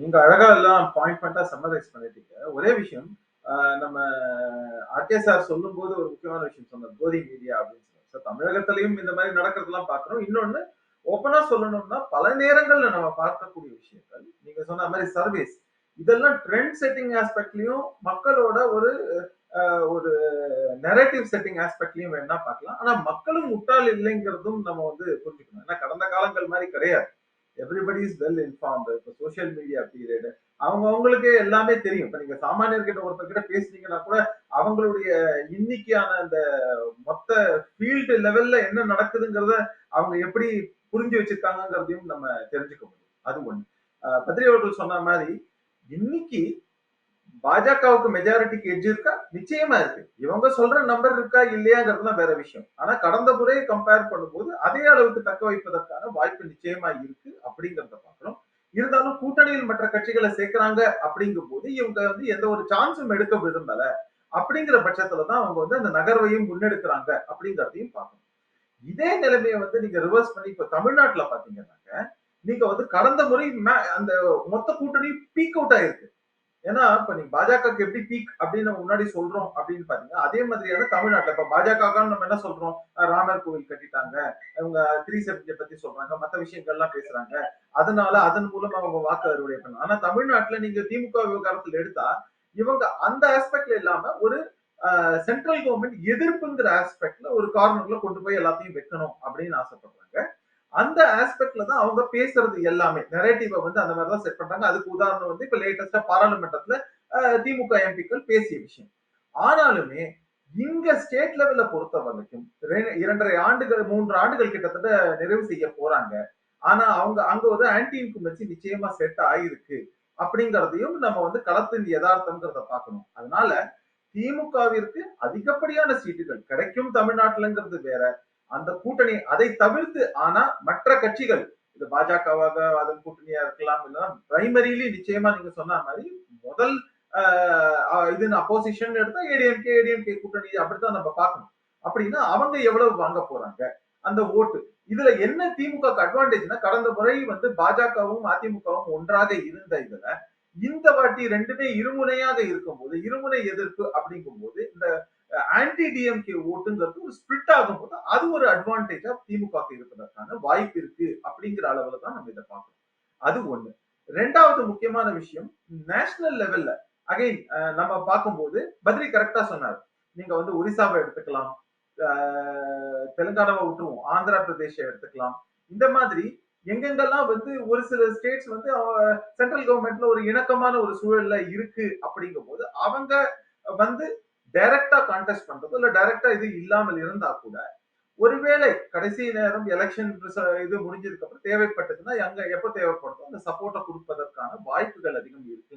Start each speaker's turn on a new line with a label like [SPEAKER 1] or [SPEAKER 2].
[SPEAKER 1] நீங்க அழகா எல்லாம் பாயிண்ட் பாயிண்டா சம்மரைஸ் பண்ணிட்டீங்க. ஒரே விஷயம் நம்ம ஆர்கே சார் சொல்லும் போது ஒரு முக்கியமான விஷயம் சொன்னார் கோதி மீடியா அப்படின்னு சொன்னார் சார் தமிழகத்திலையும் இந்த மாதிரி நடக்கிறதெல்லாம் பார்க்கிறோம். இன்னொன்னு ஓப்பனா சொல்லணும்னா பல நேரங்கள்ல நம்ம பார்க்கக்கூடிய விஷயங்கள். நீங்க சொன்ன மாதிரி சர்வீஸ் இதெல்லாம் ட்ரெண்ட் செட்டிங் ஆஸ்பெக்ட்லயும் மக்களோட ஒரு ஒரு நெரேட்டிவ் செட்டிங் ஆஸ்பெக்ட்லயும் வேணா பார்க்கலாம். ஆனா மக்களும் முட்டாள் இல்லைங்கிறதும் நம்ம வந்து புரிஞ்சுக்கணும். ஏன்னா கடந்த காலங்கள் மாதிரி கிடையாது. எவ்ரிபடி இஸ் வெல் இன்ஃபார்ம்டு இப்போ சோஷியல் மீடியா பீரியடு அவங்க அவங்களுக்கு எல்லாமே தெரியும். இப்போ நீங்க சாமானியர்கிட்ட ஒருத்தர்கிட்ட பேசுனீங்கன்னா கூட அவங்களுடைய இன்னைக்கான அந்த மொத்த ஃபீல்டு லெவல்ல என்ன நடக்குதுங்கிறத அவங்க எப்படி புரிஞ்சு வச்சிருக்காங்கங்கிறதையும் நம்ம தெரிஞ்சுக்க முடியும். அது ஒண்ணு. ஆஹ் அவர்கள் சொன்ன மாதிரி இன்னைக்கு பாஜகவுக்கு மெஜாரிட்டிக்கு எட்ஜ் இருக்கா? நிச்சயமா இருக்கு. இவங்க சொல்ற நம்பர் இருக்கா இல்லையாங்கிறதுலாம் வேற விஷயம். ஆனா கடந்த முறையை கம்பேர் பண்ணும்போது அதே அளவுக்கு தக்க வைப்பதற்கான வாய்ப்பு நிச்சயமா இருக்கு. அப்படிங்கறத பார்க்கிறோம் இருந்தாலும் கூட்டணியில் மற்ற கட்சிகளை சேர்க்கிறாங்க அப்படிங்கும் போது இவங்க வந்து எந்த ஒரு சான்ஸும் எடுக்க விரும்பல. அப்படிங்கிற பட்சத்துல தான் அவங்க வந்து அந்த நகர்வையும் முன்னெடுக்கிறாங்க அப்படிங்கறதையும் பார்க்கணும். இதே நிலைமையை வந்து நீங்க ரிவர்ஸ் பண்ணி இப்ப தமிழ்நாட்டுல பாத்தீங்கன்னாக்க நீங்க வந்து கடந்த முறை மே- அந்த மொத்த கூட்டணி பீக் அவுட் ஆயிருக்கு. ஏன்னா இப்ப நீங்க பாஜகவுக்கு எப்படி பீக் அப்படின்னு நம்ம முன்னாடி சொல்றோம் அப்படின்னு பாத்தீங்கன்னா அதே மாதிரியான தமிழ்நாட்டுல இப்ப பாஜக நம்ம என்ன சொல்றோம்? ராமர் கோவில் கட்டிட்டாங்க. அவங்க த்ரீ செவன்டி பத்தி சொல்றாங்க. மத்த விஷயங்கள்லாம் பேசுறாங்க. அதனால அதன் மூலம் அவங்க வாக்கு அறுவடை பண்ணலாம் ஆனா தமிழ்நாட்டுல நீங்க திமுக விவகாரத்துல எடுத்தா இவங்க அந்த ஆஸ்பெக்ட்ல இல்லாம ஒரு சென்ட்ரல் கவர்மெண்ட் எதிர்ப்புங்கிற ஆஸ்பெக்ட்ல ஒரு கார்னர்ல கொண்டு போய் எல்லாத்தையும் வைக்கணும் அப்படின்னு ஆசைப்படுறாங்க. அந்த ஆஸ்பெக்ட்ல தான் அவங்க பேசுறது எல்லாமே. நெரேட்டிவை வந்து அந்த மாதிரி தான் செட் பண்றாங்க. அதுக்கு உதாரணம் வந்து இப்ப லேட்டஸ்டா பாராளுமன்றத்துல திமுக எம்பிக்கள் பேசிய விஷயம். ஆனாலுமே இங்க ஸ்டேட் லெவல்ல பொறுத்த வரைக்கும் ரெ- இரண்டரை ஆண்டுகள் மூன்று ஆண்டுகள் கிட்டத்தட்ட நிறைவு செய்ய போறாங்க. ஆனா அவங்க அங்க ஒரு ஆன்டி இன்குமென்சி நிச்சயமா செட் ஆயிருக்கு. அப்படிங்கறதையும் நம்ம வந்து களத்தின் யதார்த்தம்ங்கிறத பார்க்கணும். அதனால திமுகவிற்கு அதிகப்படியான சீட்டுகள் கிடைக்கும் தமிழ்நாட்டுலங்கிறது வேற. அந்த கூட்டணி அதை தவிர்த்து ஆனா மற்ற கட்சிகள் இது பாஜகவாக அதன் கூட்டணியா இருக்கலாம் இல்லைன்னா பிரைமரிலி நிச்சயமா நீங்க சொன்ன மாதிரி முதல் இது அப்போசிஷன் எடுத்தா ஏடிஎம்கே ஏடிஎம்கே கூட்டணி அப்படித்தான் நம்ம பார்க்கணும். அப்படின்னா அவங்க எவ்வளவு வாங்க போறாங்க? அந்த ஓட்டு. இதுல என்ன திமுக அட்வான்டேஜ்னா கடந்த முறை வந்து பாஜகவும் அதிமுகவும் ஒன்றாக இருந்த இதுல இந்த வாட்டி ரெண்டுமே இருமுனையாக இருக்கும்போது இருமுனை எதிர்ப்பு அப்படிங்கும்போது இந்த ஆன்டி டிஎம்கே ஓட்டுங்கிறது ஒரு ஸ்பிளிட் ஆகும்போது அது ஒரு அட்வான்டேஜா திமுக இருப்பதற்கான வாய்ப்பு இருக்கு அப்படிங்கிற அளவுல தான் நம்ம இதை பார்க்கணும். அது ஒண்ணு. ரெண்டாவது முக்கியமான விஷயம் நேஷனல் லெவல்ல அகைன் நம்ம பார்க்கும்போது பத்ரி கரெக்டா சொன்னார். நீங்க வந்து ஒரிசாவை எடுத்துக்கலாம். தெலுங்கானாவை விட்டுருவோம். ஆந்திரா பிரதேச எடுத்துக்கலாம். இந்த மாதிரி எங்கெங்கெல்லாம் வந்து ஒரு சில ஸ்டேட்ஸ் வந்து சென்ட்ரல் கவர்மெண்ட்ல ஒரு இணக்கமான ஒரு சூழல்ல இருக்கு அப்படிங்கும் போது அவங்க வந்து டைரக்டா கான்டெஸ்ட் பண்றதோ இல்ல டைரக்டா இது இல்லாமல் இருந்தா கூட ஒருவேளை கடைசி நேரம் எலெக்ஷன் இது முடிஞ்சதுக்கு அப்புறம் தேவைப்பட்டதுன்னா எங்க எப்ப தேவைப்படுதோ அந்த சப்போர்ட்டை கொடுப்பதற்கான வாய்ப்புகள் அதிகம் இருக்கு